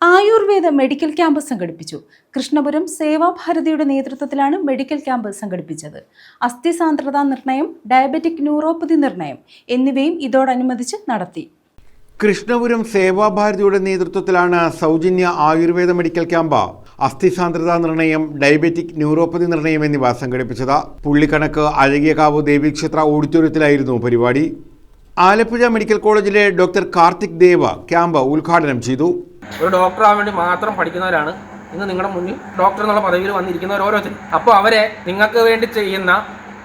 Ayurveda medical camp സംഘടിപ്പിച്ചു. കൃഷ്ണപുരം സേവാഭാരതിയുടെ നേതൃത്വത്തിലാണ് medical camp സംഘടിപ്പിച്ചത്. അസ്ഥി സാന്ദ്രതാ നിർണയം ഡയബറ്റിക് ന്യൂറോപ്പതി നിർണയം എന്നിവയും ഇതോടനുബന്ധിച്ച് നടത്തി. കൃഷ്ണപുരം സേവാഭാരതിയുടെ നേതൃത്വത്തിലാണ് സൗജന്യ ആയുർവേദ മെഡിക്കൽ ക്യാമ്പ് അസ്ഥി സാന്ദ്രതാ നിർണയം ഡയബറ്റിക് ന്യൂറോപ്പതി നിർണയം എന്നിവ സംഘടിപ്പിച്ചത്. പുള്ളിക്കണക്ക് അഴകിയകാവ് ദേവീക്ഷേത്ര ഓഡിറ്റോറിയത്തിലായിരുന്നു പരിപാടി. ആലപ്പുഴ മെഡിക്കൽ കോളേജിലെ ഡോക്ടർ കാർത്തിക് ദേവ ക്യാമ്പ് ഉദ്ഘാടനം ചെയ്തു. ഒരു ഡോക്ടർ ആവാൻ വേണ്ടി മാത്രം പഠിക്കുന്നവരാണ്. ഇന്ന് നിങ്ങളുടെ മുന്നിൽ ഡോക്ടർ എന്നുള്ള പദവിയിൽ വന്നിരിക്കുന്നവർ ഓരോരുത്തരും. അപ്പോൾ അവരെ നിങ്ങൾക്ക് വേണ്ടി ചെയ്യുന്ന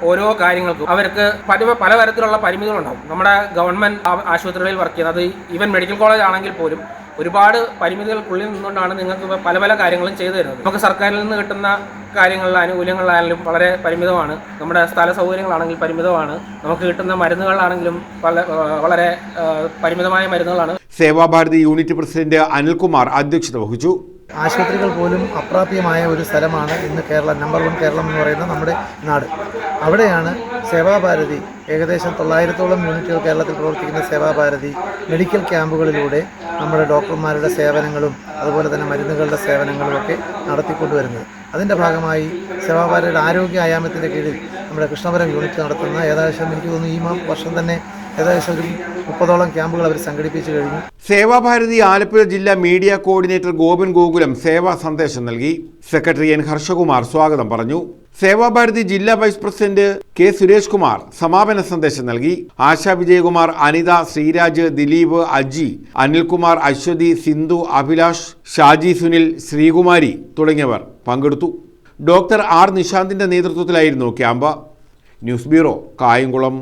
ഓരോ കാര്യങ്ങൾക്കും അവർക്ക് പല പലതരത്തിലുള്ള പരിമിതികളുണ്ടാവും. നമ്മുടെ ഗവൺമെന്റ് ആശുപത്രികളിൽ വർക്ക് ചെയ്യുന്നത് ഈവൻ മെഡിക്കൽ കോളേജ് ആണെങ്കിൽ പോലും ഒരുപാട് പരിമിതികൾക്കുള്ളിൽ നിന്നുകൊണ്ടാണ് നിങ്ങൾക്ക് പല പല കാര്യങ്ങളും ചെയ്തു തരുന്നത്. നമുക്ക് സർക്കാരിൽ നിന്ന് കിട്ടുന്ന കാര്യങ്ങളിൽ ആനുകൂല്യങ്ങളിലായാലും വളരെ പരിമിതമാണ്. നമ്മുടെ സ്ഥല സൗകര്യങ്ങളാണെങ്കിൽ പരിമിതമാണ്. നമുക്ക് കിട്ടുന്ന മരുന്നുകളാണെങ്കിലും വളരെ പരിമിതമായ മരുന്നുകളാണ്. സേവാഭാരതി യൂണിറ്റ് പ്രസിഡന്റ് അനിൽകുമാർ അധ്യക്ഷത വഹിച്ചു. ആശുപത്രികൾ പോലും അപ്രാപ്യമായ ഒരു സ്ഥലമാണ് ഇന്ന് കേരളം നമ്പർ വൺ കേരളം എന്ന് പറയുന്ന നമ്മുടെ നാട്. അവിടെയാണ് സേവാഭാരതി ഏകദേശം തൊള്ളായിരത്തോളം യൂണിറ്റുകൾ കേരളത്തിൽ പ്രവർത്തിക്കുന്ന സേവാഭാരതി മെഡിക്കൽ ക്യാമ്പുകളിലൂടെ നമ്മുടെ ഡോക്ടർമാരുടെ സേവനങ്ങളും അതുപോലെ തന്നെ മരുന്നുകളുടെ സേവനങ്ങളും ഒക്കെ നടത്തിക്കൊണ്ടുവരുന്നത്. അതിന്റെ ഭാഗമായി സേവാഭാരതിയുടെ ആരോഗ്യ ആയാമത്തിന്റെ കീഴിൽ നമ്മുടെ കൃഷ്ണപുരം യൂണിറ്റ് നടത്തുന്ന ഏകദേശം എനിക്ക് തോന്നുന്നു ഈ വർഷം തന്നെ ഏകദേശം ഒരു മുപ്പതോളം ക്യാമ്പുകൾ അവർ സംഘടിപ്പിച്ചു കഴിഞ്ഞു. സേവാഭാരതി ആലപ്പുഴ ജില്ലാ മീഡിയ കോർഡിനേറ്റർ ഗോപൻ ഗോകുലം സേവാ സന്ദേശം നൽകി. സെക്രട്ടറി എൻ ഹർഷകുമാർ സ്വാഗതം പറഞ്ഞു. സേവാഭാരതി ജില്ലാ vice president K Suresh Kumar സമാപന സന്ദേശം നൽകി. ആശാ വിജയകുമാർ അനിത ശ്രീരാജ് ദിലീപ് അജി അനിൽകുമാർ അശ്വതി സിന്ധു അഭിലാഷ് ഷാജി സുനിൽ ശ്രീകുമാരി തുടങ്ങിയവർ പങ്കെടുത്തു. ഡോക്ടർ ആർ നിശാന്തിന്റെ നേതൃത്വത്തിലായിരുന്നു ക്യാമ്പ്. News bureau Kayamkulam.